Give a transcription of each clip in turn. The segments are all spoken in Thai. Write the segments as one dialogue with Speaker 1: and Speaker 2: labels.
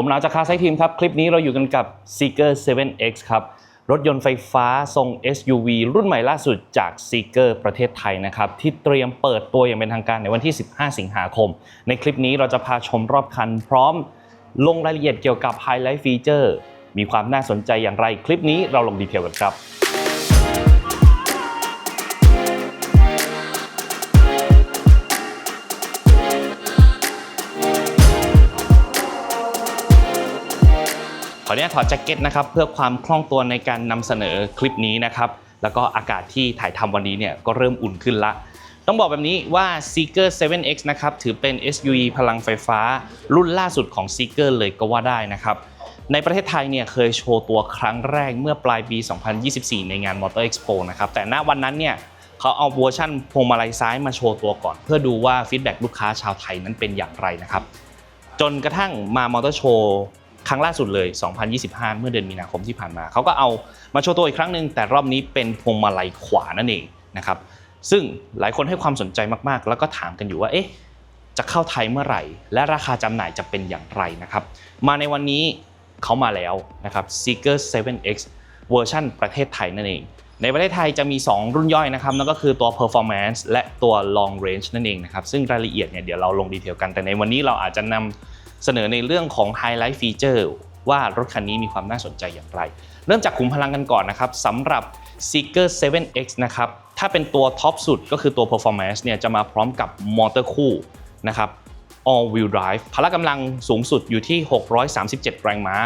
Speaker 1: ผมหนาวจากคาไซทีมครับ คลิปนี้เราอยู่กันกับ Seeker 7X ครับ รถยนต์ไฟฟ้าทรง SUV รุ่นใหม่ล่าสุดจาก Seeker ประเทศไทยนะครับ ที่เตรียมเปิดตัวอย่างเป็นทางการในวันที่ 15 สิงหาคม ในคลิปนี้เราจะพาชมรอบคัน พร้อมลงรายละเอียดเกี่ยวกับไฮไลท์ฟีเจอร์มีความน่าสนใจอย่างไรคลิปนี้เราลงดีเทลกันครับ ขออนุญาตถอดแจ็คเก็ตนะครับเพื่อความคล่องตัวในการนำเสนอคลิปนี้นะครับแล้วก็อากาศที่ถ่ายทำวันนี้เนี่ยก็เริ่มอุ่นขึ้นละ ต้องบอกแบบนี้ว่า Seeker 7X นะครับถือเป็น SUV พลังไฟฟ้า รุ่นล่าสุดของ Seeker เลยก็ว่าได้นะครับในประเทศไทยเนี่ยเคยโชว์ตัวครั้งแรกเมื่อปลายปี 2024 ในงาน Motor Expo นะครับแต่ณวันนั้นเนี่ยเขาเอาเวอร์ชั่นพวงมาลัยซ้ายมาโชว์ตัวก่อน เพื่อดูว่าฟีดแบ็ลูกค้าชาวไทยนั้นเป็นอย่างไรนะครับจนกระทั่งมามอเตอร์โชว์ ครั้งล่าสุดเลย 2025 เมื่อเดือนมีนาคมที่ผ่านมา เขาก็เอามาโชว์ตัวอีกครั้งหนึ่งแต่รอบนี้เป็นพวงมาลัยขวานั่นเองนะครับซึ่งหลายคนให้ความสนใจมากๆ แล้วก็ถามกันอยู่ว่าเอ๊ะจะเข้าไทยเมื่อไหร่ และราคาจำหน่ายจะเป็นอย่างไรนะครับมาในวันนี้เขามาแล้วนะครับ Seeker 7X เวอร์ชันประเทศไทยนั่นเอง ในประเทศไทยจะมี 2 รุ่นย่อยนะครับนั่นก็คือตัว performance และตัว long range นั่นเองนะครับซึ่งรายละเอียดเนี่ยเดี๋ยวเราลงดีเทลกันแต่ในวันนี้เราอาจจะนำ เสนอในเรื่องของ highlight feature ว่ารถคันนี้มีความน่าสนใจอย่างไร เริ่มจากขุมพลังกันก่อนนะครับสำหรับ Seeker 7X นะครับถ้าเป็นตัวท็อปสุดก็คือตัว performance เนี่ยจะมาพร้อมกับมอเตอร์คู่นะครับ all wheel drive พละกำลังสูงสุดอยู่ที่ 637 แรงม้า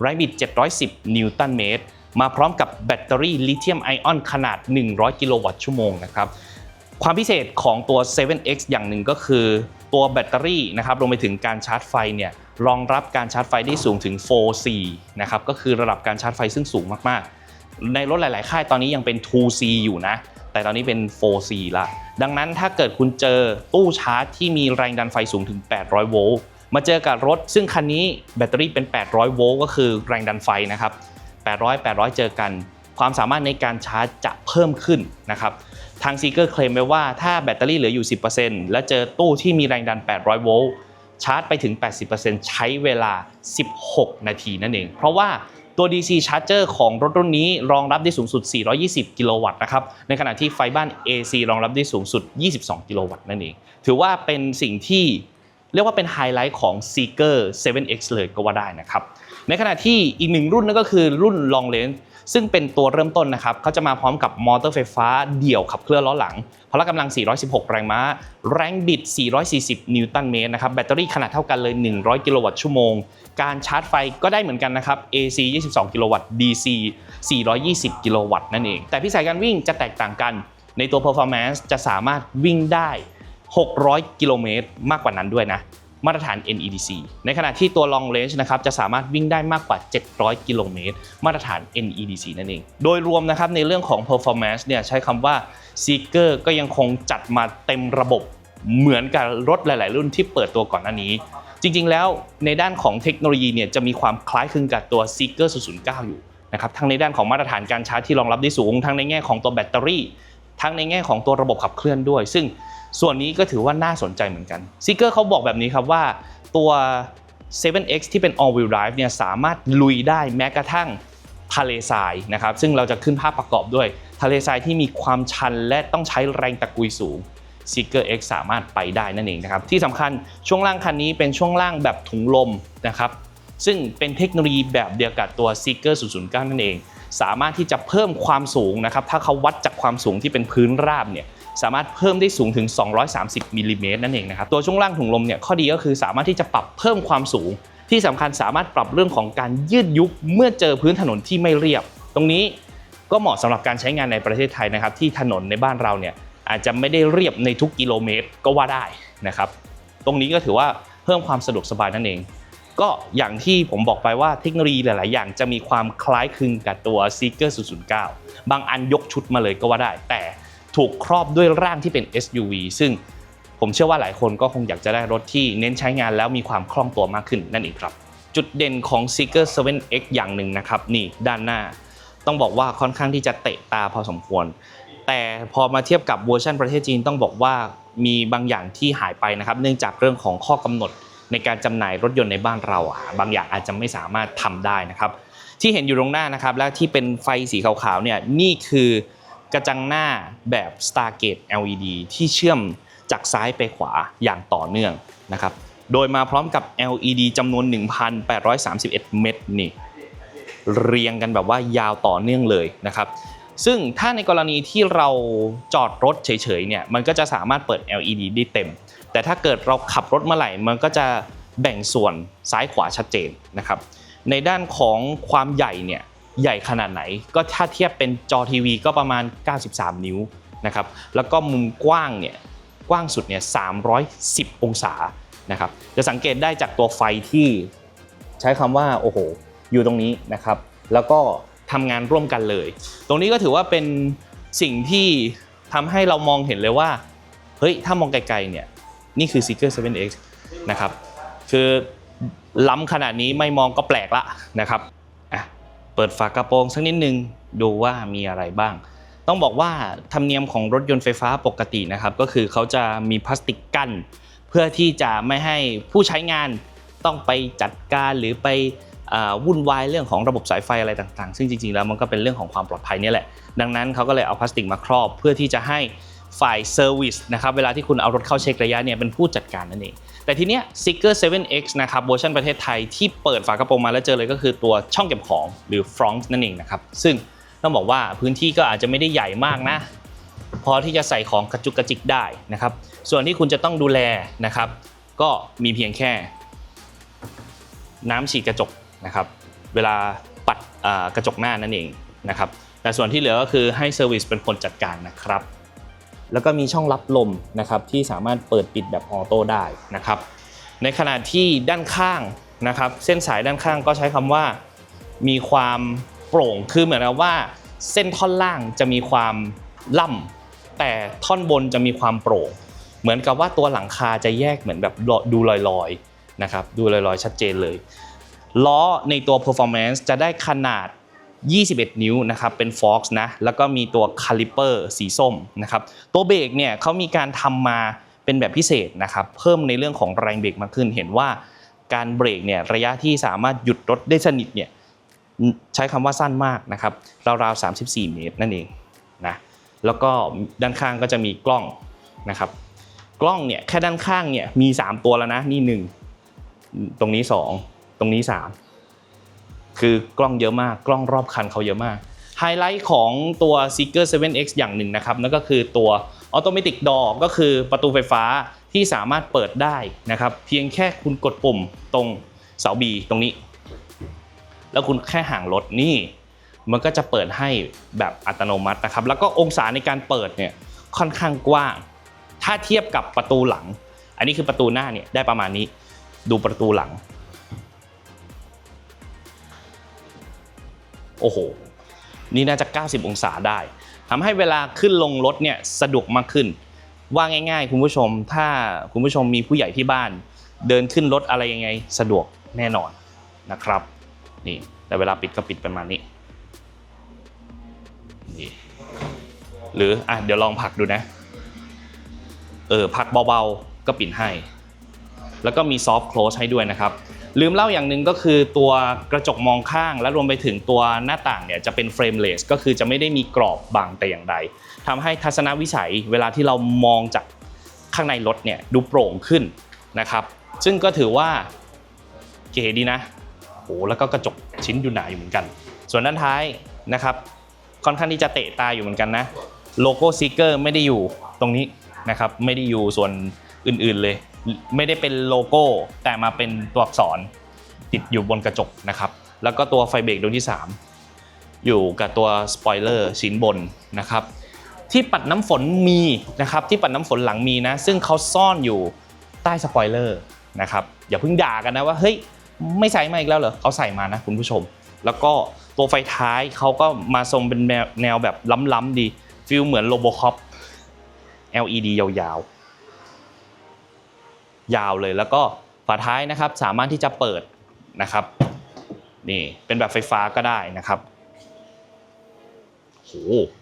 Speaker 1: แรงบิด 710 นิวตันเมตร มาพร้อมกับแบตเตอรี่ลิเธียมไอออนขนาด 100 กิโลวัตต์ชั่วโมงนะครับ ความพิเศษของตัว 7X อย่างหนึ่งก็คือ ตัวแบตเตอรี่นะครับรวมไปถึงการชาร์จไฟเนี่ยรองรับการชาร์จไฟได้สูงถึง 4C นะครับก็คือระดับการชาร์จไฟซึ่งสูงมากๆ ในรถหลาย ๆ ค่ายตอนนี้ยังเป็น 2C อยู่นะ แต่ตอนนี้เป็น 4C ละดังนั้นถ้าเกิดคุณเจอตู้ชาร์จที่มีแรงดันไฟสูงถึง 800 โวลต์มาเจอกับรถ ซึ่งคันนี้แบตเตอรี่เป็น 800 โวลต์ก็คือแรงดันไฟนะครับ 800 800 เจอกัน ความสามารถในการชาร์จจะเพิ่มขึ้นนะครับ ทางซีเกอร์เคลมไว้ว่าถ้าแบตเตอรี่เหลืออยู่ 10%และเจอตู้ที่มีแรงดัน 800 โวลต์ชาร์จไปถึง 80%ใช้เวลา 16 นาทีนั่นเอง เพราะว่าตัว DC Charger ของรถรุ่นนี้รองรับได้สูงสุด 420 กิโลวัตต์นะครับ ในขณะที่ไฟบ้าน AC รองรับได้สูงสุด 22 กิโลวัตต์นั่นเอง ถือว่าเป็นสิ่งที่เรียกว่าเป็นไฮไลท์ของ Seeker 7X เลยก็ว่าได้นะครับ ในขณะที่อีกหนึ่งรุ่นนั่นก็คือรุ่น Long Range ซึ่งเป็นตัวเริ่มต้นนะครับเขาจะมาพร้อมกับมอเตอร์ไฟฟ้าเดี่ยวขับเคลื่อนล้อหลังพละกำลัง 416 แรงม้า แรงบิด 440 นิวตันเมตรนะครับ แบตเตอรี่ขนาดเท่ากันเลย 100 กิโลวัตต์ชั่วโมง การชาร์จไฟก็ได้เหมือนกันนะครับ AC 22 กิโลวัตต์ DC 420 กิโลวัตต์นั่นเอง แต่พิสัยการวิ่งจะแตกต่างกัน ในตัว performance จะสามารถวิ่งได้ 600 กิโลเมตรมากกว่านั้นด้วยนะ มาตรฐาน NEDC ในขณะที่ตัว long range นะครับจะสามารถวิ่งได้มากกว่า 700 กิโลเมตร มาตรฐาน NEDC นั่นเอง โดยรวมนะครับในเรื่องของ performance เนี่ยใช้คำว่า Seeker ก็ยังคงจัดมาเต็มระบบเหมือนกับรถหลาย ๆ รุ่นที่เปิดตัวก่อนหน้านี้ จริง ๆ แล้วในด้านของเทคโนโลยีเนี่ยจะมีความคล้ายคลึงกับตัว Seeker 009 อยู่นะครับทั้งในด้านของมาตรฐานการชาร์จที่รองรับได้สูง ทั้งในแง่ของตัวแบตเตอรี่ ทั้งในแง่ของตัวระบบขับเคลื่อนด้วย ซึ่ง ส่วนนี้ก็ถือว่าน่าสนใจเหมือนกันซิกเกอร์เขาบอกแบบนี้ครับว่าตัว 7X ที่เป็น all wheel drive เนี่ยสามารถลุยได้แม้กระทั่งทะเลทรายนะครับซึ่งเราจะขึ้นภาพประกอบด้วย ทะเลทรายที่มีความชันและต้องใช้แรงตะกุยสูง Seeker X สามารถไปได้นั่นเองนะครับที่สำคัญช่วงล่างคันนี้เป็นช่วงล่างแบบถุงลมนะครับซึ่งเป็นเทคโนโลยีแบบเดียวกับตัว Seeker 009 นั่นเอง สามารถที่จะเพิ่มความสูงนะครับถ้าเขาวัดจากความสูงที่เป็นพื้นราบเนี่ย สามารถเพิ่มได้สูงถึง 230มิลลิเมตรนั่นเองนะครับ ตัวช่วงล่างถุงลมเนี่ยข้อดีก็คือสามารถที่จะปรับเพิ่มความสูง ที่สำคัญสามารถปรับเรื่องของการยืดยุบเมื่อเจอพื้นถนนที่ไม่เรียบ ตรงนี้ก็เหมาะสำหรับการใช้งานในประเทศไทยนะครับ ที่ถนนในบ้านเราเนี่ยอาจจะไม่ได้เรียบในทุกกิโลเมตรก็ว่าได้นะครับ ตรงนี้ก็ถือว่าเพิ่มความสะดวกสบายนั่นเอง ก็อย่างที่ผมบอกไปว่าเทคโนโลยีหลาย ๆ อย่างจะมีความคล้ายคลึงกับตัว Seeker 009 บางอันยกชุดมาเลยก็ว่าได้ แต่ ถูกครอบด้วยร่างที่เป็น SUV ซึ่งผมเชื่อว่าหลายคนก็คงอยากจะได้รถที่เน้นใช้งานแล้วมีความคล่องตัวมากขึ้นนั่นเองครับ จุดเด่นของ Seeker 7X อย่างหนึ่งนะครับ นี่ด้านหน้า ต้องบอกว่าค่อนข้างที่จะเตะตาพอสมควร แต่พอมาเทียบกับเวอร์ชันประเทศจีนต้องบอกว่ามีบางอย่างที่หายไปนะครับ เนื่องจากเรื่องของข้อกำหนดในการจำหน่ายรถยนต์ในบ้านเราอะบางอย่างอาจจะไม่สามารถทำได้นะครับ ที่เห็นอยู่ตรงหน้านะครับ และที่เป็นไฟสีขาวๆเนี่ยนี่คือ กระจังหน้าแบบ Stargate LED ที่เชื่อมจากซ้ายไปขวาอย่างต่อเนื่องนะครับ โดยมาพร้อมกับ LED จำนวน 1,831 เม็ดนี่เรียงกันแบบว่ายาวต่อเนื่องเลยนะครับ ซึ่งถ้าในกรณีที่เราจอดรถเฉยๆเนี่ยมันก็จะสามารถเปิด LED ได้เต็ม แต่ถ้าเกิดเราขับรถเมื่อไหร่ มันก็จะแบ่งส่วนซ้ายขวาชัดเจนนะครับ ในด้านของความใหญ่เนี่ย ใหญ่ขนาดไหน ก็ถ้าเทียบเป็นจอทีวีก็ประมาณ 93 นิ้วนะครับแล้วก็มุมกว้างเนี่ยกว้างสุดเนี่ย310 องศานะครับจะสังเกตได้จากตัวไฟที่ใช้คำว่าโอ้โหอยู่ตรงนี้นะครับ แล้วก็ทำงานร่วมกันเลย ตรงนี้ก็ถือว่าเป็นสิ่งที่ทำให้เรามองเห็นเลยว่าเฮ้ยถ้ามองไกลๆเนี่ยนี่คือ Seeker 7X นะครับคือล้ำขนาดนี้ไม่มองก็แปลกละนะครับ เปิดฝากระโปรงสักนิดนึงดูว่ามีอะไรบ้าง ต้องบอกว่าธรรมเนียมของรถยนต์ไฟฟ้าปกตินะครับก็คือเขาจะมีพลาสติกกั้น เพื่อที่จะไม่ให้ผู้ใช้งานต้องไปจัดการหรือไปวุ่นวายเรื่องของระบบสายไฟอะไรต่างๆ ซึ่งจริงๆแล้วมันก็เป็นเรื่องของความปลอดภัยนี่แหละ ดังนั้นเขาก็เลยเอาพลาสติกมาครอบ เพื่อที่จะให้ฝ่ายเซอร์วิสนะครับเวลาที่คุณเอารถเข้าเช็คระยะเนี่ยเป็นผู้จัดการนั่นเอง แต่ทีเนี้ย Seeker 7X นะครับเวอร์ชันประเทศไทยที่เปิดฝากระโปรงมาแล้วเจอเลยก็คือตัวช่องเก็บของหรือ front นั่นเองนะครับ ซึ่งต้องบอกว่าพื้นที่ก็อาจจะไม่ได้ใหญ่มากนะ พอที่จะใส่ของกระจุกกระจิกได้นะครับ ส่วนที่คุณจะต้องดูแลนะครับ ก็มีเพียงแค่ น้ำฉีดกระจกนะครับ เวลาปัดกระจกหน้านั่นเองนะครับแต่ส่วนที่เหลือก็คือให้เซอร์วิสเป็นคนจัดการนะครับ แล้วก็มีช่องรับลมนะครับที่สามารถเปิดปิดแบบออโต้ได้นะครับ ในขณะที่ด้านข้างนะครับ เส้นสายด้านข้างก็ใช้คำว่า มีความโปร่งคือเหมือนกับว่าเส้นท่อนล่างจะมีความล่ำแต่ท่อนบนจะมีความโปร่ง เหมือนกับว่าตัวหลังคาจะแยกเหมือนแบบดูลอยๆนะครับดูลอยๆชัดเจนเลยล้อในตัว performance จะได้ขนาด 21 นิ้วนะครับเป็น Fox นะแล้วก็มีตัวคาลิเปอร์สีส้มนะครับตัวเบรกเนี่ยเขามีการทำมาเป็นแบบพิเศษนะครับเพิ่มในเรื่องของแรงเบรกมากขึ้น เห็นว่าการเบรกเนี่ยระยะที่สามารถหยุดรถได้สนิทเนี่ยใช้คำว่าสั้นมากนะครับราวๆ 34 เมตรนั่นเองนะแล้วก็ด้านข้างก็จะมีกล้องนะครับกล้องเนี่ยแค่ด้านข้างเนี่ยมี 3 ตัวแล้วนะนี่ 1 ตรงนี้ 2 ตรงนี้ 3 คือกล้องเยอะมาก กล้องรอบคันเขาเยอะมาก ไฮไลท์ของตัว Seeker 7X อย่างหนึ่งนะครับ นั่นก็คือตัว Automatic Door ก็คือประตูไฟฟ้าที่สามารถเปิดได้นะครับ เพียงแค่คุณกดปุ่มตรงเสา B ตรงนี้ แล้วคุณแค่ห่างรถนี่ มันก็จะเปิดให้แบบอัตโนมัตินะครับ แล้วก็องศาในการเปิดเนี่ยค่อนข้างกว้าง ถ้าเทียบกับประตูหลัง อันนี้คือประตูหน้าเนี่ยได้ประมาณนี้ ดูประตูหลัง โอ้โห นี่น่าจะ 90 องศาได้ทำให้เวลาขึ้นลงรถเนี่ยสะดวกมากขึ้น ว่าง่ายๆ คุณผู้ชม ถ้าคุณผู้ชมมีผู้ใหญ่ที่บ้าน เดินขึ้นรถอะไรยังไงสะดวกแน่นอนนะครับ นี่ แต่เวลาปิดก็ปิดประมาณนี้นี่หรืออะเดี๋ยวลองผักดูนะ เออผักเบาๆก็ปิดให้ แล้วก็มีซอฟต์ close ให้ด้วยนะครับ ลืมเล่าอย่างหนึ่งก็คือตัวกระจกมองข้าง และรวมไปถึงตัวหน้าต่างเนี่ยจะเป็นเฟรมเลสก็คือจะไม่ได้มีกรอบบังแต่อย่างใดทำให้ทัศนวิสัยเวลาที่เรามองจากข้างในรถเนี่ยดูโปร่งขึ้นนะครับซึ่งก็ถือว่าเก๋ดีนะโอ้แล้วก็กระจกชิ้นอยู่หนาอยู่เหมือนกัน ส่วนด้านท้ายนะครับ ค่อนข้างที่จะเตะตาอยู่เหมือนกันนะโลโก้ซีเกอร์ไม่ได้อยู่ตรงนี้นะครับไม่ได้อยู่ส่วนอื่นๆเลย ไม่ได้เป็นโลโก้ แต่มาเป็นตัวอักษรติดอยู่บนกระจกนะครับ แล้วก็ตัวไฟเบรกดวงที่ 3 อยู่กับตัวสปอยเลอร์ชิ้นบนนะครับ ที่ปัดน้ำฝนมีนะครับ ที่ปัดน้ำฝนหลังมีนะ ซึ่งเขาซ่อนอยู่ใต้สปอยเลอร์นะครับอย่าเพิ่งด่ากันนะว่าเฮ้ยไม่ใส่มาอีกแล้วเหรอเขาใส่มานะคุณผู้ชม แล้วก็ตัวไฟท้ายเขาก็มาทรงเป็นแนวแบบล้ำๆดีฟิลเหมือนโลโบคอป LED ยาวๆ ยาวเลย แล้วก็ฝาท้ายนะครับสามารถที่จะเปิดนะครับนี่เป็นแบบไฟฟ้าก็ได้นะครับโห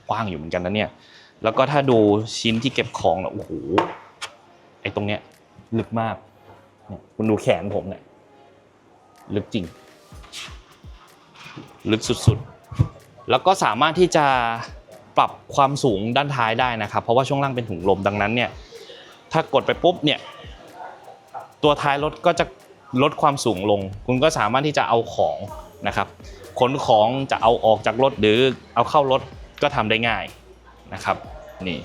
Speaker 1: กว้างอยู่เหมือนกันนะเนี่ยแล้วก็ถ้าดูชิ้นที่เก็บของนะโอ้โหไอ้ตรงเนี้ยลึกมากเนี่ยคุณดูแขนผมเนี่ยลึกจริง ลึกสุดๆ แล้วก็สามารถที่จะปรับความสูงด้านท้ายได้นะครับ เพราะว่าช่วงล่างเป็นถุงลมดังนั้นเนี่ยถ้ากดไปปุ๊บเนี่ย ตัวท้ายรถก็จะลดความสูงลง คุณก็สามารถที่จะเอาของนะครับขนของจะเอาออกจากรถหรือเอาเข้ารถก็ทำได้ง่ายนะครับ นี่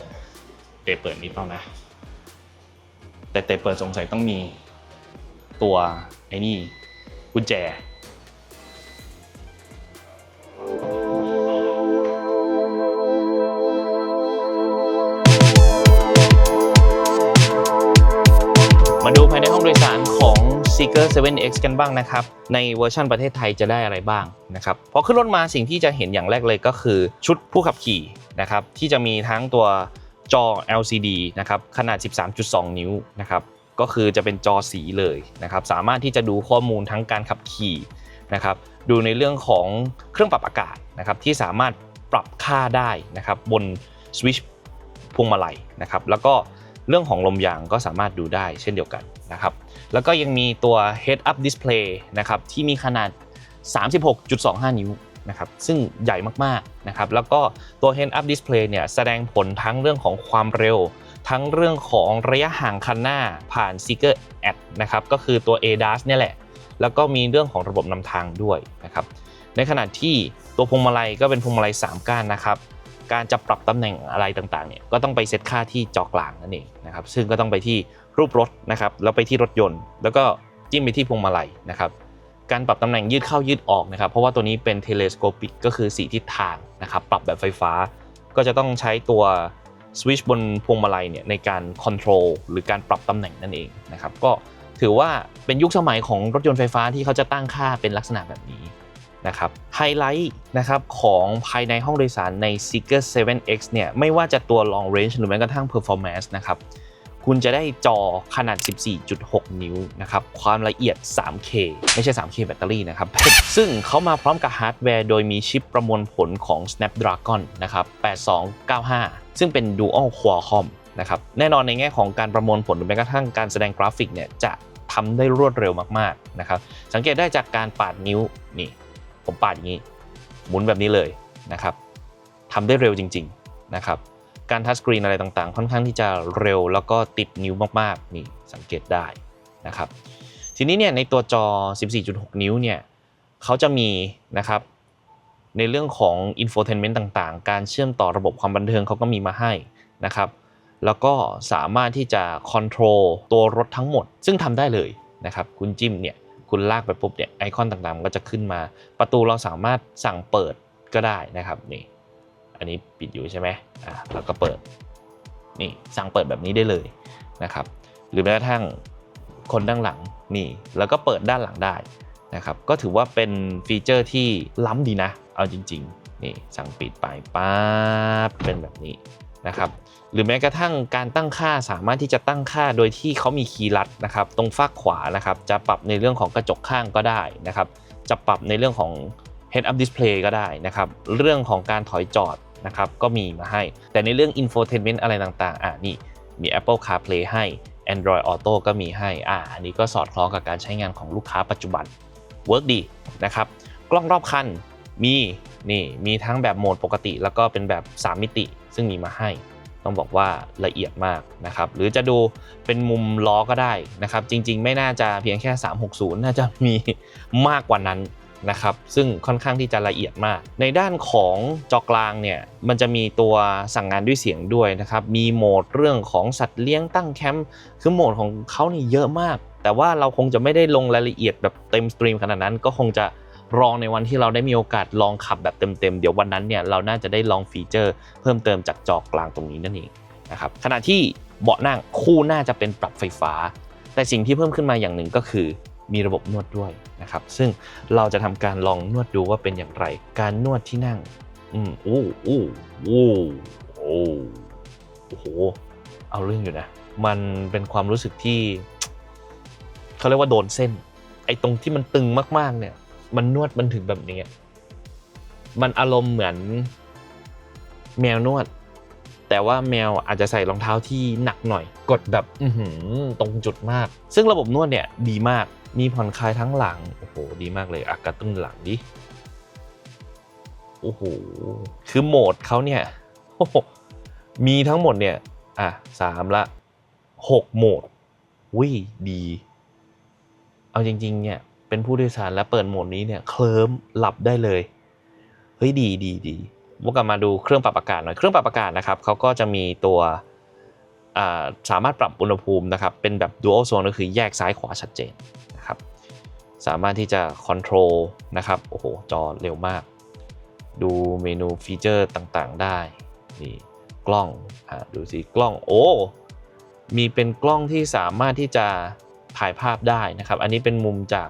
Speaker 1: เตเปิดนิดเท่านะ แต่เตเปิดสงสัยต้องมีตัวไอ้นี่กุญแจ Seeker 7X กันบ้างนะครับ ในเวอร์ชันประเทศไทยจะได้อะไรบ้างนะครับพอขึ้นรถมาสิ่งที่จะเห็นอย่างแรกเลยก็คือชุดผู้ขับขี่นะครับที่จะมีทั้งตัวจอ LCD นะครับขนาด 13.2 นิ้วนะครับก็คือจะเป็นจอสีเลยนะครับสามารถที่จะดูข้อมูลทั้งการขับขี่นะครับดูในเรื่องของเครื่องปรับอากาศนะครับที่สามารถปรับค่าได้นะครับบนสวิชพวงมาลัยนะครับแล้วก็เรื่องของลมยางก็สามารถดูได้เช่นเดียวกันนะครับ แล้วก็ยังมีตัว Head Up Display นะครับที่มีขนาด 36.25 นิ้วนะครับซึ่งใหญ่มากๆนะครับแล้วก็ตัว Head Up Display เนี่ยแสดงผลทั้งเรื่องของความเร็ว ทั้งเรื่องของระยะห่างคันหน้าผ่าน Seeker App นะครับก็คือตัว ADAS เนี่ยแหละ แล้วก็มีเรื่องของระบบนำทางด้วยนะครับในขณะที่ตัวพวงมาลัยก็เป็นพวงมาลัย 3 ก้านนะครับการจะปรับตำแหน่งอะไรต่างๆเนี่ยก็ต้องไปเซตค่าที่จอกลางนั่นเองนะครับซึ่งก็ต้องไปที่ รูปรถนะครับแล้วไปที่รถยนต์ แล้วก็จิ้มไปที่พวงมาลัยนะครับการปรับตำแหน่งยืดเข้ายืดออกนะครับ เพราะว่าตัวนี้เป็นเทเลสโคปิกก็คือสีทิศทางนะครับปรับแบบไฟฟ้า ก็จะต้องใช้ตัวสวิชบนพวงมาลัยเนี่ยในการคอนโทรลหรือการปรับตำแหน่งนั่นเองนะครับก็ถือว่าเป็นยุคสมัยของรถยนต์ไฟฟ้าที่เขาจะตั้งค่าเป็นลักษณะแบบนี้นะครับไฮไลท์นะครับของภายในห้องโดยสารใน Seeker 7X เนี่ยไม่ว่าจะตัว long range หรือแม้กระทั่ง performance นะครับ คุณจะได้จอขนาด 14.6 นิ้วนะครับ ความละเอียด 3K ไม่ใช่ 3K แบตเตอรี่นะครับ ซึ่งเขามาพร้อมกับฮาร์ดแวร์โดยมีชิปประมวลผลของ Snapdragon นะครับ 8295 ซึ่งเป็น Dual Qualcomm นะครับ แน่นอนในแง่ของการประมวลผลหรือแม้กระทั่งการแสดงกราฟิกเนี่ยจะทำได้รวดเร็วมากๆนะครับ สังเกตได้จากการปาดนิ้วนี่ ผมปาดอย่างนี้ หมุนแบบนี้เลยนะครับทำได้เร็วจริง ๆนะครับ การทัชสกรีนอะไรต่างๆ ค่อนข้างที่จะเร็วแล้วก็ติดนิ้วมากๆนี่สังเกตได้นะครับทีนี้เนี่ยในตัวจอ 14.6 นิ้วเนี่ยเขาจะมีนะครับในเรื่องของอินโฟเทนเมนต์ต่างๆ การเชื่อมต่อระบบความบันเทิงเขาก็มีมาให้นะครับแล้วก็สามารถที่จะคอนโทรลตัวรถทั้งหมด ซึ่งทำได้เลยนะครับคุณจิ้มเนี่ยคุณลากไปปุ๊บเนี่ยไอคอนต่างๆมันก็จะขึ้นมา ประตูเราสามารถสั่งเปิดก็ได้นะครับนี่ นนี้ปิดอยู่ใช่ไหมอ่าแล้วก็เปิด นี่สั่งเปิดแบบนี้ได้เลยนะครับ หรือแม้กระทั่งคนด้านหลังนี่แล้วก็เปิดด้านหลังได้นะครับ ก็ถือว่าเป็นฟีเจอร์ที่ล้ำดีนะ เอาจริงๆนี่สั่งปิดไปปั๊บเป็นแบบนี้นะครับหรือแม้กระทั่งการตั้งค่าสามารถที่จะตั้งค่าโดยที่เขามีคีย์ลัดนะครับตรงฝั่งขวานะครับจะปรับในเรื่องของกระจกข้างก็ได้นะครับจะปรับในเรื่องของ Head Up Display ก็ได้นะครับเรื่องของการถอยจอด นะครับก็มีมาให้ แต่ในเรื่อง Infotainment อะไรต่างๆ อ่านี่มี Apple CarPlay ให้ Android Auto ก็มีให้ อ่า อันนี้ก็สอดคล้องกับการใช้งานของลูกค้าปัจจุบัน Work ดีนะครับ กล้องรอบคันมีนี่มีทั้งแบบโหมดปกติ แล้วก็เป็นแบบ 3 มิติ ซึ่งมีมาให้ ต้องบอกว่าละเอียดมากนะครับ หรือจะดูเป็นมุมล้อก็ได้นะครับ จริง ๆ ไม่น่าจะเพียงแค่ 360 น่าจะมีมากกว่านั้น นะครับซึ่งค่อนข้างที่จะละเอียดมาก ในด้านของจอกลางเนี่ยมันจะมีตัวสั่งงานด้วยเสียงด้วยนะครับมีโหมดเรื่องของสัตว์เลี้ยงตั้งแคมป์คือโหมดของเขานี่เยอะมาก แต่ว่าเราคงจะไม่ได้ลงรายละเอียดแบบเต็มสตรีมขนาดนั้นก็คงจะรองในวันที่เราได้มีโอกาสลองขับแบบเต็มๆ เดี๋ยววันนั้นเนี่ยเราน่าจะได้ลองฟีเจอร์ เพิ่มเติมจากจอกลางตรงนี้นั่นเองนะครับขณะที่เบาะนั่งคู่น่าจะเป็นปรับไฟฟ้า แต่สิ่งที่เพิ่มขึ้นมาอย่างหนึ่งก็คือ มีระบบนวดด้วยนะครับ ซึ่งเราจะทำการลองนวดดูว่าเป็นอย่างไร การนวดที่นั่ง อืมโอ้โอ้โอ้โอ้โอ้โห เอาเรื่องอยู่นะ มันเป็นความรู้สึกที่เขาเรียกว่าโดนเส้น ไอ้ตรงที่มันตึงมากๆ เนี่ย มันนวดมันถึงแบบนี้มันอารมณ์เหมือนแมวนวด
Speaker 2: แต่ว่าแมวอาจจะใส่รองเท้าที่หนักหน่อย กดแบบอื้อหือตรงจุดมาก ซึ่งระบบนวดเนี่ยดีมาก มีผ่อนคลายทั้งหลัง โอ้โห ดีมากเลยอากาตุ้นหลังดิ โอ้โห คือโหมดเขาเนี่ย มีทั้งหมดเนี่ย อะสามละหกโหมดวิดี เอาจริง ๆ เนี่ย เป็นผู้โดยสารแล้วเปิดโหมดนี้เนี่ย เคลิ้มหลับได้เลย เฮ้ย ดีดีดีวกกลับมาดูเครื่องปรับอากาศหน่อย เครื่องปรับอากาศนะครับเขาก็จะมีตัวสามารถปรับอุณหภูมินะครับ เป็นแบบ dual zone ก็คือแยกซ้ายขวาชัดเจน สามารถที่จะ control นะครับ โอ้โห จอเร็วมาก ดูเมนูฟีเจอร์ต่างๆได้ นี่กล้องอดูสิกล้อง โอ้ มีเป็นกล้องที่สามารถที่จะถ่ายภาพได้นะครับ อันนี้เป็นมุมจาก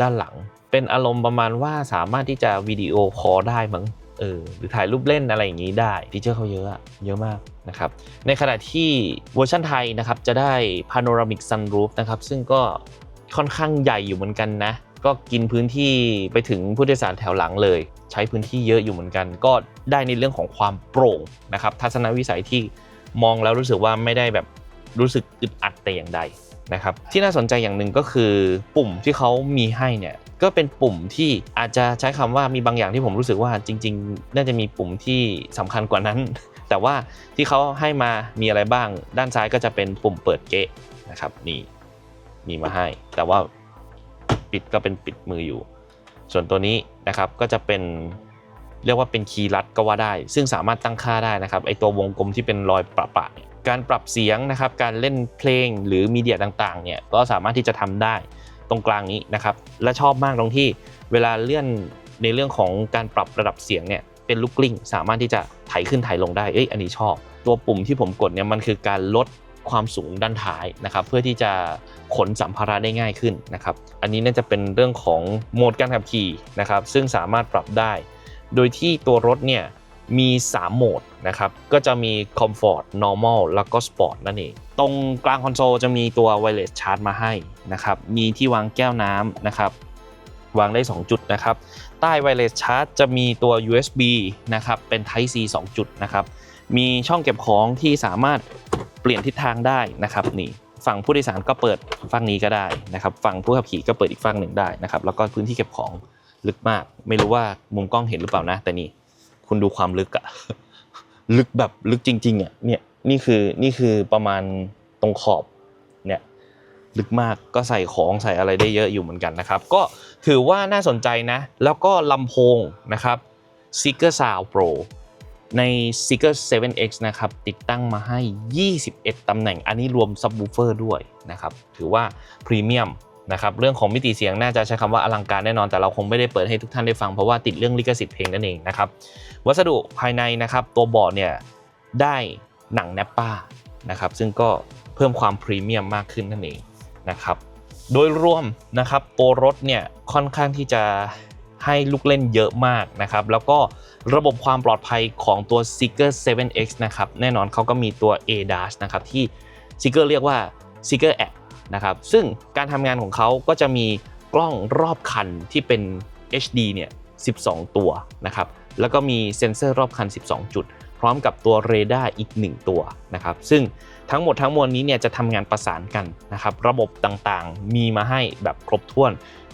Speaker 2: ด้านหลัง เป็นอารมณ์ประมาณว่าสามารถที่จะวิดีโอคอลได้มั้ง เออ หรือถ่ายรูปเล่นอะไรอย่างนี้ได้ ฟีเจอร์เขาเยอะอะเยอะมากนะครับ ในขณะที่เวอร์ชันไทยนะครับ จะได้ Panoramic Sunroof นะครับ ซึ่งก็ ค่อนข้างใหญ่อยู่เหมือนกันนะ ก็กินพื้นที่ไปถึงผู้โดยสารแถวหลังเลย ใช้พื้นที่เยอะอยู่เหมือนกัน ก็ได้ในเรื่องของความโปร่งนะครับทัศนวิสัยที่มองแล้วรู้สึกว่าไม่ได้แบบรู้สึกอึดอัดแต่อย่างใดนะครับที่น่าสนใจอย่างหนึ่งก็คือปุ่มที่เขามีให้เนี่ยก็เป็นปุ่มที่อาจจะใช้คำว่ามีบางอย่างที่ผมรู้สึกว่าจริง ๆ น่าจะมีปุ่มที่สำคัญกว่านั้น แต่ว่าที่เขาให้มามีอะไรบ้าง ด้านซ้ายก็จะเป็นปุ่มเปิดเกะนะครับนี่ มีมาให้ แต่ว่าปิดก็เป็นปิดมืออยู่ ส่วนตัวนี้นะครับก็จะเป็นเรียกว่าเป็นคีย์ลัดก็ว่าได้ ซึ่งสามารถตั้งค่าได้นะครับไอตัววงกลมที่เป็นรอยประปะเนี่ยการปรับเสียงนะครับการเล่นเพลงหรือมีเดียต่างๆเนี่ยก็สามารถที่จะทำได้ตรงกลางนี้นะครับและชอบมากตรงที่เวลาเลื่อนในเรื่องของการปรับระดับเสียงเนี่ยเป็นลูกกลิ้ง สามารถที่จะไถขึ้นไถลงได้เอ้ยอันนี้ชอบ ตัวปุ่มที่ผมกดเนี่ยมันคือการลด ความสูงด้านท้ายนะครับเพื่อที่จะขนสัมภาระได้ง่ายขึ้นนะครับอันนี้น่าจะเป็นเรื่องของโหมดการขับขี่นะครับซึ่งสามารถปรับได้ โดยที่ตัวรถเนี่ยมี 3 โหมดนะครับ ก็จะมี Comfort Normal แล้วก็ Sport นั่นเอง ตรงกลางคอนโซลจะมีตัว Wireless Charge มาให้นะครับ มีที่วางแก้วน้ำนะครับ วางได้ 2 จุดนะครับ ใต้ Wireless Charge จะมีตัว USB นะครับ เป็น Type C 2 จุดนะครับ มีช่องเก็บของที่สามารถ เปลี่ยนทิศทางได้นะครับนี่ฝั่งผู้โดยสารก็เปิดฝั่งนี้ก็ได้นะครับฝั่งผู้ขับขี่ก็เปิดอีกฝั่งหนึ่งได้นะครับแล้วก็พื้นที่เก็บของลึกมาก ไม่รู้ว่ามุมกล้องเห็นหรือเปล่านะ แต่นี่คุณดูความลึกอะลึกแบบลึกจริงๆอะเนี่ยนี่คือนี่คือประมาณตรงขอบเนี่ยลึกมากก็ใส่ของใส่อะไรได้เยอะอยู่เหมือนกันนะครับ ก็ถือว่าน่าสนใจนะ แล้วก็ลำโพงนะครับ s e e k e r Sound Pro ใน s e e k e r 7X นะครับ ติดตั้งมาให้ 21 ตำแหน่ง อันนี้รวมซับ w ูเฟอร์ด้วยนะครับ ถือว่าพรีเมียมนะครับ เรื่องของมิติเสียงน่าจะใช้คำว่าอลังการแน่นอน แต่เราคงไม่ได้เปิดให้ทุกท่านได้ฟัง เพราะว่าติดเรื่องลิขสิทธิ์เพลงนั่นเองนะครับ วัสดุภายในนะครับ ตัวบอร์ดเนี่ยได้หนังแนปป้านะครับ ซึ่งก็เพิ่มความพรีเมียมมากขึ้นนั่นเองนะครับ โดยรวมนะครับตัวรถเนี่ยค่อนข้างที่จะ ให้ลูกเล่นเยอะมากนะครับแล้วก็ระบบความปลอดภัยของตัว Seeker 7X นะครับแน่นอนเขาก็มีตัว A dash นะครับที่ Seeker เรียกว่า Seeker App นะครับซึ่งการทำงานของเขาก็จะมีกล้องรอบคันที่เป็น HD เนี่ย 12 ตัวนะครับแล้วก็มีเซ็นเซอร์รอบคัน 12 จุด พร้อมกับตัวเรดาร์อีก 1 ตัวนะครับซึ่งทั้งหมดทั้งมวลนี้เนี่ยจะทำงานประสานกันนะครับระบบต่างๆ มีมาให้แบบครบถ้วน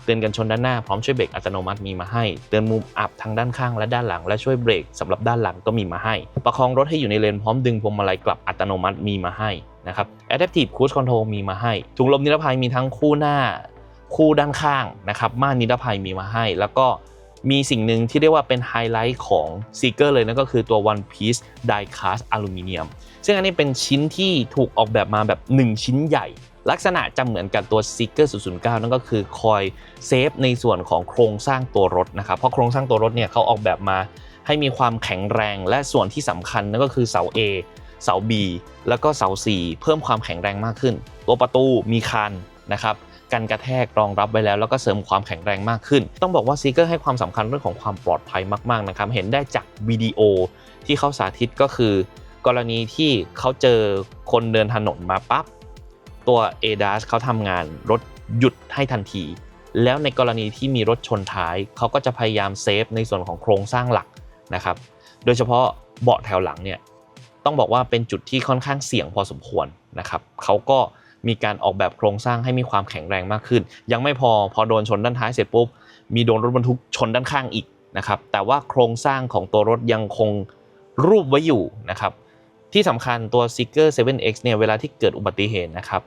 Speaker 2: ตือนกันชนด้านหน้าพร้อมช่วยเบรกอัตโนมัติมีมาให้ เตือนมุมอับทางด้านข้างและด้านหลัง และช่วยเบรกสำหรับด้านหลังก็มีมาให้ ประคองรถให้อยู่ในเลนพร้อมดึงพวงมาลัยกลับอัตโนมัติมีมาให้นะครับ Adaptive Cruise Control มีมาให้ถุงลมนิรภัยมีทั้งคู่หน้า คู่ด้านข้างนะครับม่านนิรภัยมีมาให้ แล้วก็มีสิ่งหนึ่งที่เรียกว่าเป็นไฮไลท์ของ Seeker เลยนั่นก็คือตัว One Piece Die Cast Aluminium ซึ่งอันนี้เป็นชิ้นที่ถูกออกแบบมาแบบ 1 ชิ้นใหญ่ลักษณะจะเหมือนกับตัว Seeker 009 นั่นก็คือคอยเซฟในส่วนของโครงสร้างตัวรถนะครับ เพราะโครงสร้างตัวรถเนี่ยเขาออกแบบมาให้มีความแข็งแรง และส่วนที่สำคัญนั่นก็คือเสา A เสา B แล้วก็เสา C เพิ่มความแข็งแรงมากขึ้น ตัวประตูมีคันนะครับกันกระแทกรองรับไว้แล้วแล้วก็เสริมความแข็งแรงมากขึ้น ต้องบอกว่าซีเกอร์ให้ความสำคัญเรื่องของความปลอดภัยมาก ๆ นะครับ เห็นได้จากวิดีโอที่เขาสาธิตก็คือ กรณีที่เขาเจอคนเดินถนนมาปั๊บ ตัว ADAS เขาทำงานรถหยุดให้ทันที แล้วในกรณีที่มีรถชนท้าย เขาก็จะพยายามเซฟในส่วนของโครงสร้างหลักนะครับ โดยเฉพาะเบาะแถวหลังเนี่ยต้องบอกว่าเป็นจุดที่ค่อนข้างเสี่ยงพอสมควรนะครับเขาก็มีการออกแบบโครงสร้างให้มีความแข็งแรงมากขึ้น ยังไม่พอพอโดนชนด้านท้ายเสร็จปุ๊บมีโดนรถบรรทุกชนด้านข้างอีกนะครับแต่ว่าโครงสร้างของตัวรถยังคงรูปไว้อยู่นะครับ ที่สำคัญตัว Seeker 7X เนี่ยเวลาที่เกิดอุบัติเหตุนะครับ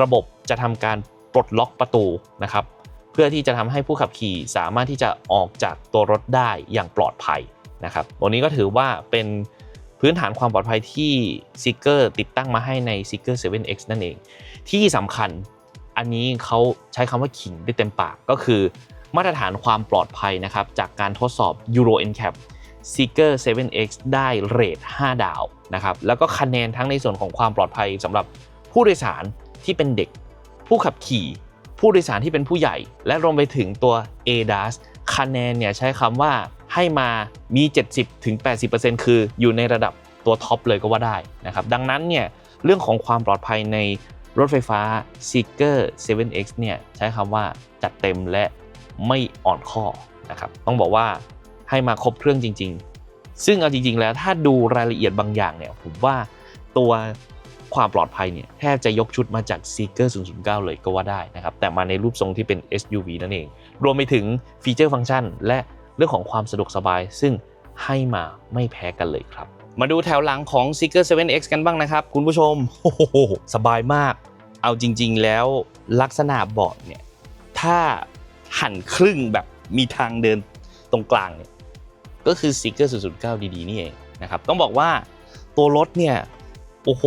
Speaker 2: ระบบจะทำการปลดล็อกประตูนะครับ เพื่อที่จะทำให้ผู้ขับขี่สามารถที่จะออกจากตัวรถได้อย่างปลอดภัยนะครับตัวนี้ก็ถือว่าเป็นพื้นฐานความปลอดภัยที่ Seeker ติดตั้งมาให้ใน Seeker 7X นั่นเอง ที่สำคัญอันนี้เขาใช้คำว่าขิงได้เต็มปากก็คือมาตรฐานความปลอดภัยนะครับจากการทดสอบ Euro NCAP Seeker 7X ได้เรท5 ดาวนะครับแล้วก็คะแนนทั้งในส่วนของความปลอดภัยสำหรับผู้โดยสารที่เป็นเด็ก ผู้ขับขี่ ผู้โดยสารที่เป็นผู้ใหญ่ และรวมไปถึงตัว ADAS คะแนนเนี่ยใช้คำว่าให้มามี 70-80%คืออยู่ในระดับตัวท็อปเลยก็ว่าได้นะครับดังนั้นเนี่ยเรื่องของความปลอดภัยในรถไฟฟ้า Seeker 7X เนี่ยใช้คำว่าจัดเต็มและไม่อ่อนข้อนะครับต้องบอกว่า ให้มาครบเครื่องจริง ๆ ซึ่งเอาจริง ๆ แล้วถ้าดูรายละเอียดบางอย่างเนี่ยผมว่าตัวความปลอดภัยเนี่ยแทบจะยกชุดมาจาก Seeker 009 เลยก็ว่าได้นะครับแต่มาในรูปทรงที่เป็น SUV นั่นเอง รวมไปถึงฟีเจอร์ฟังก์ชัน และเรื่องของความสะดวกสบาย ซึ่งให้มาไม่แพ้กันเลยครับ
Speaker 1: มาดูแถวหลังของ Seeker 7X กันบ้างนะครับ คุณผู้ชมโอ้โหสบายมาก เอาจริง ๆ แล้วลักษณะเบาะเนี่ยถ้าหันครึ่งแบบมีทางเดินตรงกลางเนี่ย ก็คือ Seeker 009ดีๆนี่เองนะครับต้องบอกว่าตัวรถเนี่ยโอ้โห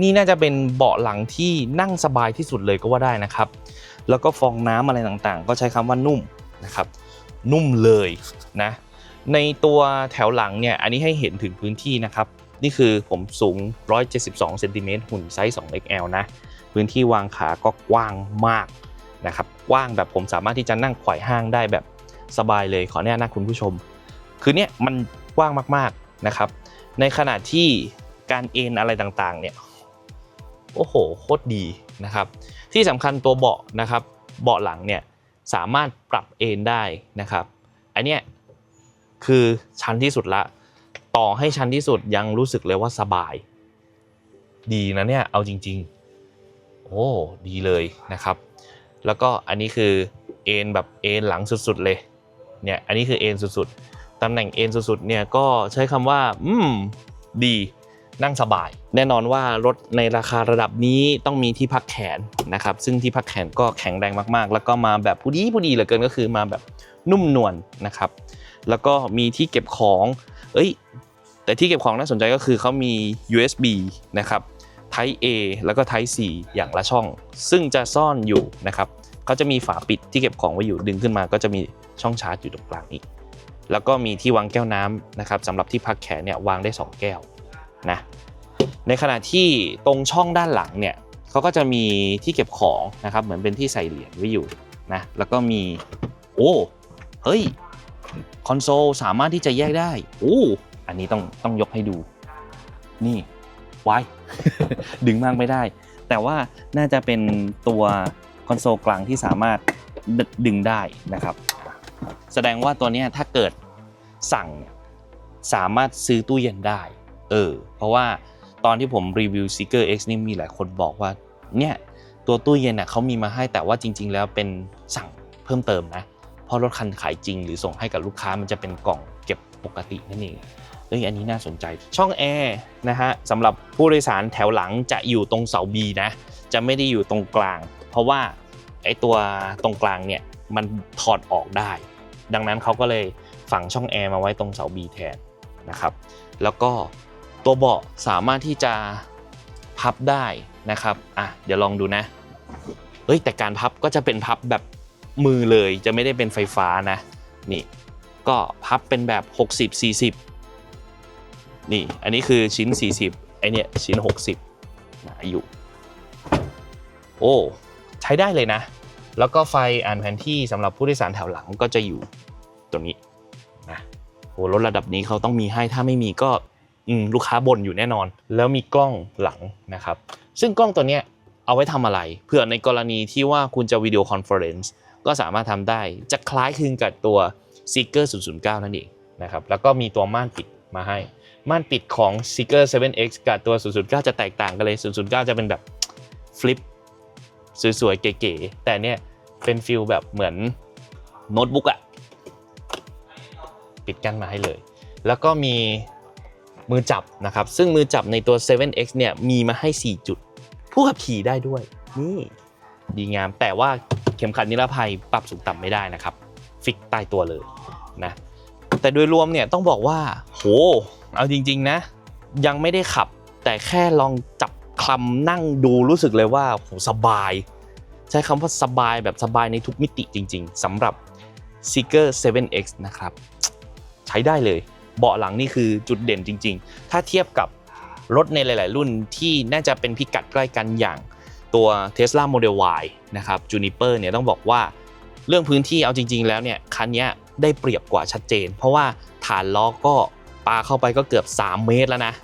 Speaker 1: นี่น่าจะเป็นเบาะหลังที่นั่งสบายที่สุดเลยก็ว่าได้นะครับ แล้วก็ฟองน้ำอะไรต่างๆ ก็ใช้คำว่านุ่มนะครับ นุ่มเลยนะ ในตัวแถวหลังเนี่ย อันนี้ให้เห็นถึงพื้นที่นะครับ นี่คือผมสูง 172เซนติเมตรหุ่นไซส์ 2XL นะ พื้นที่วางขาก็กว้างมากนะครับ กว้างแบบผมสามารถที่จะนั่งไขว่ห้างได้แบบสบายเลย ขอแนะนำคุณผู้ชม คือเนี่ยมันกว้างมากๆนะครับ ในขณะที่การเอนอะไรต่างๆ เนี่ยโอ้โหโคตรดีนะครับ ที่สำคัญตัวเบาะนะครับ เบาะหลังเนี่ยสามารถปรับเอนได้นะครับ อันเนี้ยคือชั้นที่สุดละ ต่อให้ชั้นที่สุดยังรู้สึกเลยว่าสบาย ดีนะเนี่ยเอาจริง ๆ โอ้ดีเลยนะครับ แล้วก็อันนี้คือเอนแบบเอนหลังสุดๆเลยเนี่ยอันนี้คือเอนสุดๆ ตำแหน่งเอ็นสุดๆเนี่ยก็ใช้คำว่า อืม ดีนั่งสบาย แน่นอนว่ารถในราคาระดับนี้ต้องมีที่พักแขนนะครับ ซึ่งที่พักแขนก็แข็งแรงมากๆ แล้วก็มาแบบผู้ดีผู้ดีเหลือเกินก็คือมาแบบนุ่มนวลนะครับ แล้วก็มีที่เก็บของ เอ้ย แต่ที่เก็บของน่าสนใจก็คือเขามี USB นะครับ Type A แล้วก็ Type C อย่างละช่อง ซึ่งจะซ่อนอยู่นะครับเขาจะมีฝาปิดที่เก็บของไว้อยู่ดึงขึ้นมา ก็จะมีช่องชาร์จอยู่ตรงกลางอีก แล้วก็มีที่วางแก้วน้ำนะครับสำหรับที่พักแขนเนี่ยวางได้ 2 แก้วนะในขณะที่ตรงช่องด้านหลังเนี่ยเขาก็จะมีที่เก็บของนะครับเหมือนเป็นที่ใส่เหรียญไว้อยู่นะแล้วก็มีโอ้เฮ้ยคอนโซลสามารถที่จะแยกได้โอ้อันนี้ต้องต้องยกให้ดู นี่ไว้ดึงมากไม่ได้ แต่ว่าน่าจะเป็นตัวคอนโซลกลางที่สามารถดดึงได้นะครับ แสดงว่าตัวนี้ถ้าเกิดสั่งเนี่ยสามารถซื้อตู้เย็นได้ เออ เพราะว่าตอนที่ผมรีวิว Seeker X นี่มีหลายคนบอกว่า เนี่ย ตัวตู้เย็นน่ะเขามีมาให้แต่ว่าจริง ๆ แล้วเป็นสั่งเพิ่มเติมนะ เพราะรถคันขายจริง หรือส่งให้กับลูกค้ามันจะเป็นกล่องเก็บปกตินั่นเองเอ้ยอันนี้น่าสนใจ ช่องแอร์นะฮะสำหรับผู้โดยสารแถวหลังจะอยู่ตรงเสา B นะ จะไม่ได้อยู่ตรงกลาง เพราะว่าไอ้ตัวตรงกลางเนี่ยมันถอดออกได้ ดังนั้นเขาก็เลยฝังช่องแอร์มาไว้ตรงเสา B แทนนะครับ แล้วก็ตัวเบาะสามารถที่จะพับได้นะครับอะเดี๋ยวลองดูนะเฮ้ยแต่การพับก็จะเป็นพับแบบมือเลยจะไม่ได้เป็นไฟฟ้านะนี่ก็พับเป็นแบบ 60 40 นี่ อันนี้คือชิ้น 40ไอเนี้ยชิ้น 60หนาอยู่ โอ้ ใช้ได้เลยนะ แล้วก็ไฟอ่านแผนที่สำหรับผู้โดยสารแถวหลังก็จะอยู่ตรงนี้นะโอ้รถระดับนี้เขาต้องมีให้ถ้าไม่มีก็อลูกค้าบ่นอยู่แน่นอน แล้วมีกล้องหลังนะครับ ซึ่งกล้องตัวเนี้ยเอาไว้ทำอะไร เผื่อในกรณีที่ว่าคุณจะวิดีโอคอนเฟอเรนซ์ก็สามารถทำได้ จะคล้ายคลึงกับตัว Seeker 009 นั่นเองนะครับ แล้วก็มีตัวม่านปิดมาให้
Speaker 2: ม่านปิดของ Seeker 7X กับตัว 009 จะแตกต่างกันเลย 009 จะเป็นแบบฟลิป สวยๆ เก๋ๆ แต่เนี่ยเป็นฟิลแบบเหมือนโน้ตบุ๊กอะปิดกั้นมาให้เลย แล้วก็มีมือจับนะครับ ซึ่งมือจับในตัว 7X เนี่ยมีมาให้ 4 จุด ผู้ขับขี่ได้ด้วย นี่ดีงาม แต่ว่าเข็มขัดนิรภัยปรับสูงต่ำไม่ได้นะครับ ฟิกใต้ตัวเลยนะ แต่โดยรวมเนี่ยต้องบอกว่า โห เอาจริง ๆ นะ ยังไม่ได้ขับแต่แค่ลองจับ คลำนั่งดูรู้สึกเลยว่าโหสบาย ใช้คำว่าสบายแบบสบายในทุกมิติจริง ๆสำหรับ Seeker 7X นะครับ ใช้ได้เลย เบาะหลังนี่คือจุดเด่นจริง ๆ ถ้าเทียบกับรถในหลาย ๆ รุ่นที่น่าจะเป็นพิกัดใกล้กันอย่างตัว Tesla Model Y นะครับ Juniper เนี่ยต้องบอกว่าเรื่องพื้นที่เอาจริง ๆ แล้วเนี่ยคันนี้ได้เปรียบกว่าชัดเจน เพราะว่าฐานล้อก็ปาเข้าไปก็เกือบ 3 เมตรแล้วนะ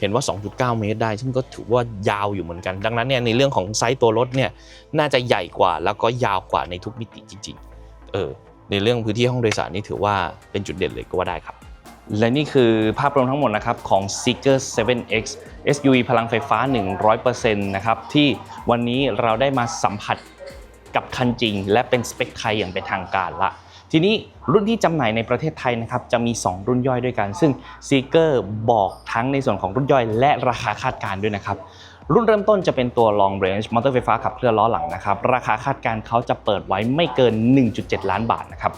Speaker 2: เห็นว่า 2.9 เมตรได้ ซึ่งก็ถือว่ายาวอยู่เหมือนกัน ดังนั้นเนี่ยในเรื่องของไซส์ตัวรถเนี่ยน่าจะใหญ่กว่าแล้วก็ยาวกว่าในทุกมิติจริงๆเออในเรื่องพื้นที่ห้องโดยสารนี่ถือว่าเป็นจุดเด่นเลยก็ว่าได้ครับ
Speaker 1: และนี่คือภาพรวมทั้งหมดนะครับของ Seeker 7X SUV พลังไฟฟ้า 100%นะครับที่วันนี้เราได้มาสัมผัสกับคันจริง และเป็นสเปคไทยอย่างเป็นทางการละ ทีนี้รุ่นที่จำหน่ายในประเทศไทยนะครับจะมี 2 รุ่นย่อยด้วยกัน ซึ่ง Seeker บอกทั้งในส่วนของรุ่นย่อย และราคาคาดการณ์ด้วยนะครับรุ่นเริ่มต้นจะเป็นตัว long range มอเตอร์ไฟฟ้าขับเคลื่อนล้อหลังนะครับราคาคาดการณ์เขาจะเปิดไว้ไม่เกิน 1.7 ล้านบาทนะครับ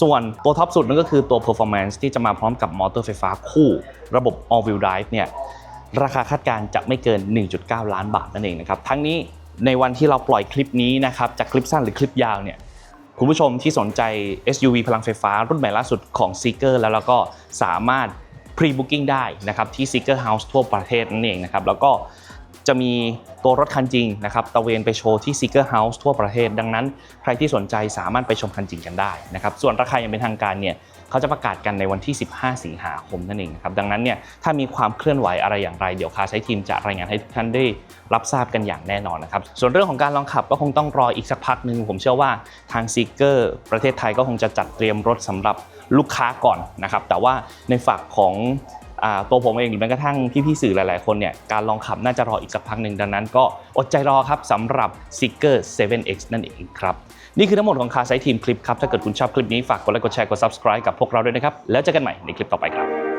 Speaker 1: ส่วนตัวท็อปสุดนั่นก็คือตัว performance ที่จะมาพร้อมกับมอเตอร์ไฟฟ้าคู่ ระบบ all wheel drive เนี่ยราคาคาดการณ์จะไม่เกิน 1.9 ล้านบาทนั่นเองนะครับทั้งนี้ในวันที่เราปล่อยคลิปนี้นะครับจากคลิปสั้นหรือคลิปยาวเนี่ย คุณผู้ชมที่สนใจ SUV พลังไฟฟ้ารุ่นใหม่ล่าสุดของ Seeker แล้วเราก็สามารถ pre-booking ได้นะครับที่ Seeker House ทั่วประเทศนั่นเองนะครับแล้วก็จะมีตัวรถคันจริงนะครับตะเวนไปโชว์ที่ Seeker House ทั่วประเทศ ดังนั้นใครที่สนใจสามารถไปชมคันจริงกันได้นะครับส่วนราคาอย่างเป็นทางการเนี่ย เขาจะประกาศกันในวันที่ 15 สิงหาคมนั่นเองครับดังนั้นเนี่ยถ้ามีความเคลื่อนไหวอะไรอย่างไร เดี๋ยวคาใช้ทีมจะรายงานให้ทุกท่านได้รับทราบกันอย่างแน่นอนนะครับส่วนเรื่องของการลองขับก็คงต้องรออีกสักพักหนึ่งผมเชื่อว่าทางซีเกอร์ประเทศไทยก็คงจะจัดเตรียมรถสำหรับลูกค้าก่อนนะครับแต่ว่าในฝั่งของตัวผมเองหรือแม้กระทั่งพี่ๆสื่อหลายๆคนเนี่ยการลองขับน่าจะรออีกสักพักหนึ่งดังนั้นก็อดใจรอครับสำหรับ Seeker 7X นั่นเองครับ นี่คือทั้งหมดของคาไซทีมคลิปครับ ถ้าเกิดคุณชอบคลิปนี้ฝากกดไลค์กดแชร์กด subscribe กับพวกเราด้วยนะครับ แล้วเจอกันใหม่ในคลิปต่อไปครับ